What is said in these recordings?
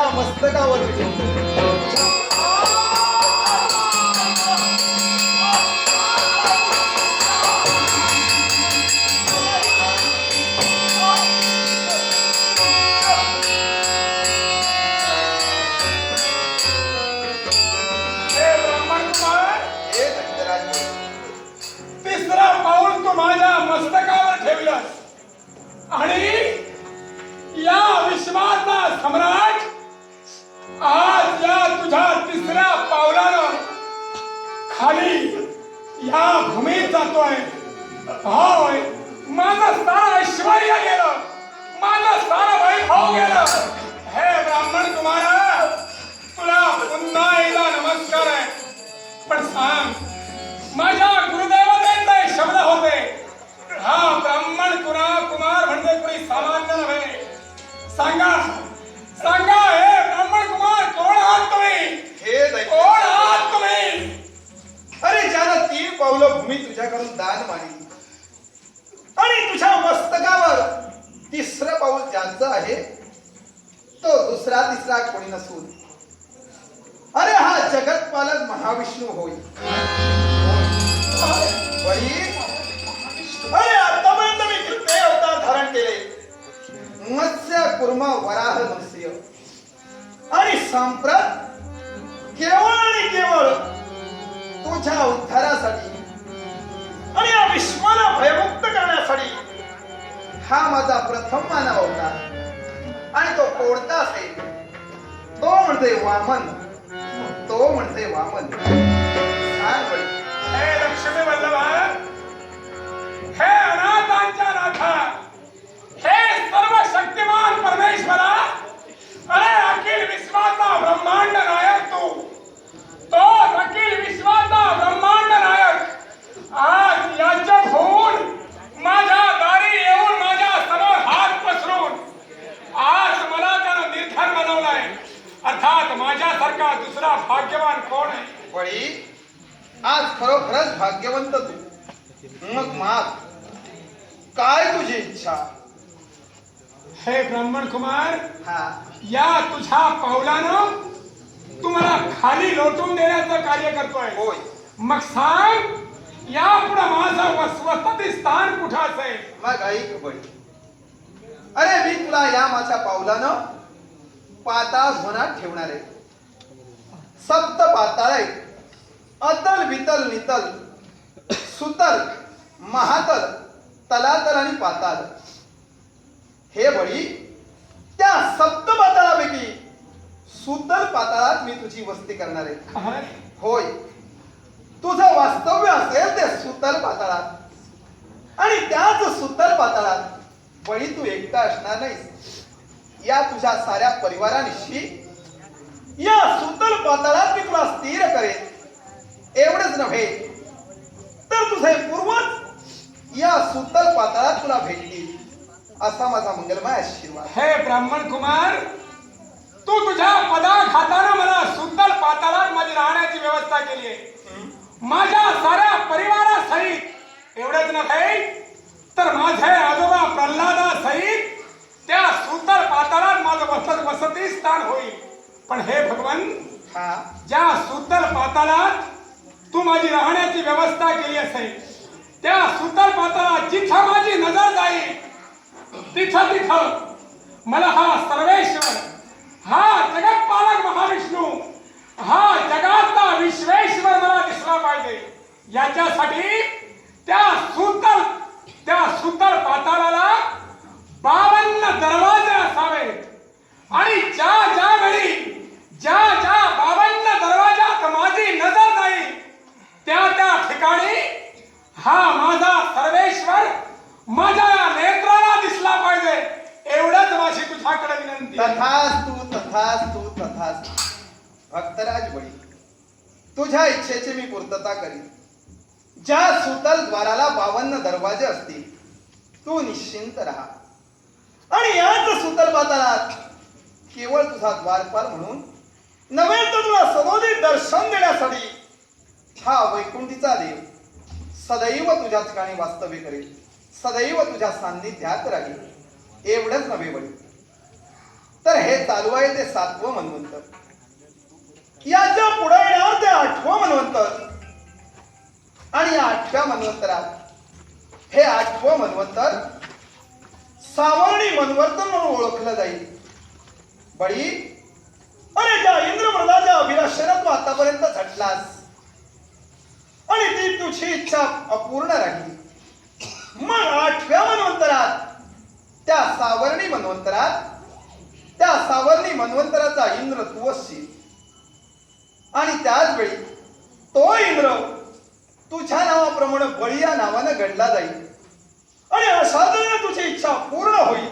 तुझ्या मस्तकावर ठेवतो मस्तकावर ठेवलंस. आणि या विश्वाचा सम्राट या भूमीत जातोय. होय माझं सारं ऐश्वर्य गेलं. माझं सारं वैभव गेलं. आणि तुझ्या मस्तकावर तिसरं पाऊल ज्यांचं आहे तो दुसरा तिसरा कोणी नसून. अरे हा जगतपालक महाविष्णू होय. अरे आतापर्यंत मी किती अवतार धारण केले मत्स्य कुर्म वराह नृसिंह आणि संप्रत केवळ आणि केवळ तुझ्या उद्धारासाठी. आणि या विश्वाला भयमुक्त करण्यासाठी हा माझा प्रथम मानव होता. आणि तो कोणता असेल? तो म्हणजे वामन. तो म्हणजे वामन. सांग आज खरोखरच भाग्यवंत तू. मग माग काय तुझी इच्छा? हे ब्राह्मण कुमार हा. या तुझ्या पावलानं तू मला खाली लोटून देण्याचं कार्य करतोय. होय. मग सांग या पुढे माझं वसवसती स्थान कुठं असेल? मग ऐक बळी. अरे मी तुला या माझ्या पावलानं पाताळ होणार ठेवणार आहे. सप्त पाताळ आहे अतल वितल नितल सुतल महातल तलातल आणि पाताल हे बळी त्या सप्त पाताळापैकी सुतल पाताळात मी तुझी वस्ती करणार आहे? होय. तुझं वास्तव्य असेल ते सुतल पाताळात. आणि त्याच सुतल पाताळात बळी तू एकटा असणार नाहीस. या तुझ्या साऱ्या परिवारानिशी या सुतल पाताळात मी तुला स्थिर करेन. एवढंच नव्हे. तर तुझे पूर्वज या सुतल पाताळात तुला भेटतील. असा माझा मंगलमय आशीर्वाद. हे ब्राह्मण कुमार तू तुझ्या पदाघातानं मला सुंदर पाताळात माझी राहण्याची व्यवस्था केली आहे. माझ्या साऱ्या परिवारासहित एवढंच नव्हे तर माझे आजोबा प्रल्हादा सहित त्या सुंदर पाताळात माझं वसत वसती स्थान होईल. पण हे भगवान हा. ज्या सुंदर पाताळात तू माझी राहण्याची व्यवस्था केली असे त्या सुंदर पाताळात जिथं माझी नजर जाईल तिथं तिथं मला हा सर्वेश्वर हा जगतपालक महाविष्णू हा जगातला विश्वेश्वर मला दिसला पाहिजे. याच्यासाठी त्या सुंदर त्या सुंदर पाताळाला बावन्न दरवाजे असावेत आणि ज्या ज्या वेळी ज्या ज्या बावन्न दरवाजात माझी नजर जाईल त्या त्या ठिकाणी हा माझा सर्वेश्वर माझ्या नेत्राला दिसला पाहिजे. एवढंच माझी तुझ्याकडे विनंती तथास तू तथास तू तथास भक्तराज बळी तुझ्या इच्छेची मी पूर्तता करीन. ज्या सुतल द्वाराला बावन्न दरवाजे असतील तू निश्चिंत राहा. आणि याच सुतल बाजारात केवळ तुझा द्वारपाल म्हणून नव्हे तर तुला सदोदित दर्शन देण्यासाठी हा वैकुंठीचा देव सदैव तुझ्या ठिकाणी वास्तव्य करेल. सदैव तुझ्या सान्निध्यात राहील. एवढंच नव्हे बळी तर हे चालू आहे ते सातवं मनवंतर याच्यापुढे येणार ते आठवं मनवंतर आणि या आठव्या मनवंतरात हे आठवं मनवंतर सावर्णी मनवर्तन म्हणून ओळखलं जाईल. बळी अरे त्या इंद्रमृदाच्या अभिलाषेनं तू आतापर्यंत झटलास आणि ती तुझी इच्छा अपूर्ण राहिली. मग आठव्या मनवंतरात त्या सावर्णी मनवंतरात त्या सावर्णी मनवंतराचा इंद्र तुवशी आणि त्याच वेळी तो इंद्र तुझ्या नावाप्रमाणे बळी या नावानं घडला जाईल. आणि असाधारण तुझी इच्छा पूर्ण होईल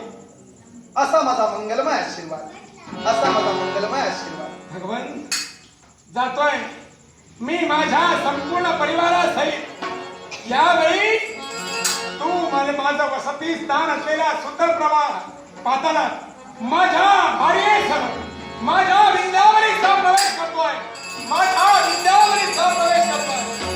असा माझा मंगलमय आशीर्वाद. असा माझा मंगलमय आशीर्वाद. भगवान जातोय. मी माझ्या संपूर्ण परिवारासहित यावेळी तू मला माझं वसती स्थान असलेला सूत्रप्रवाह पाताला माझ्या भार्येसह माझ्या विंदावरीचा प्रवेश करतोय. माझ्या विंदावरीचा प्रवेश करतोय.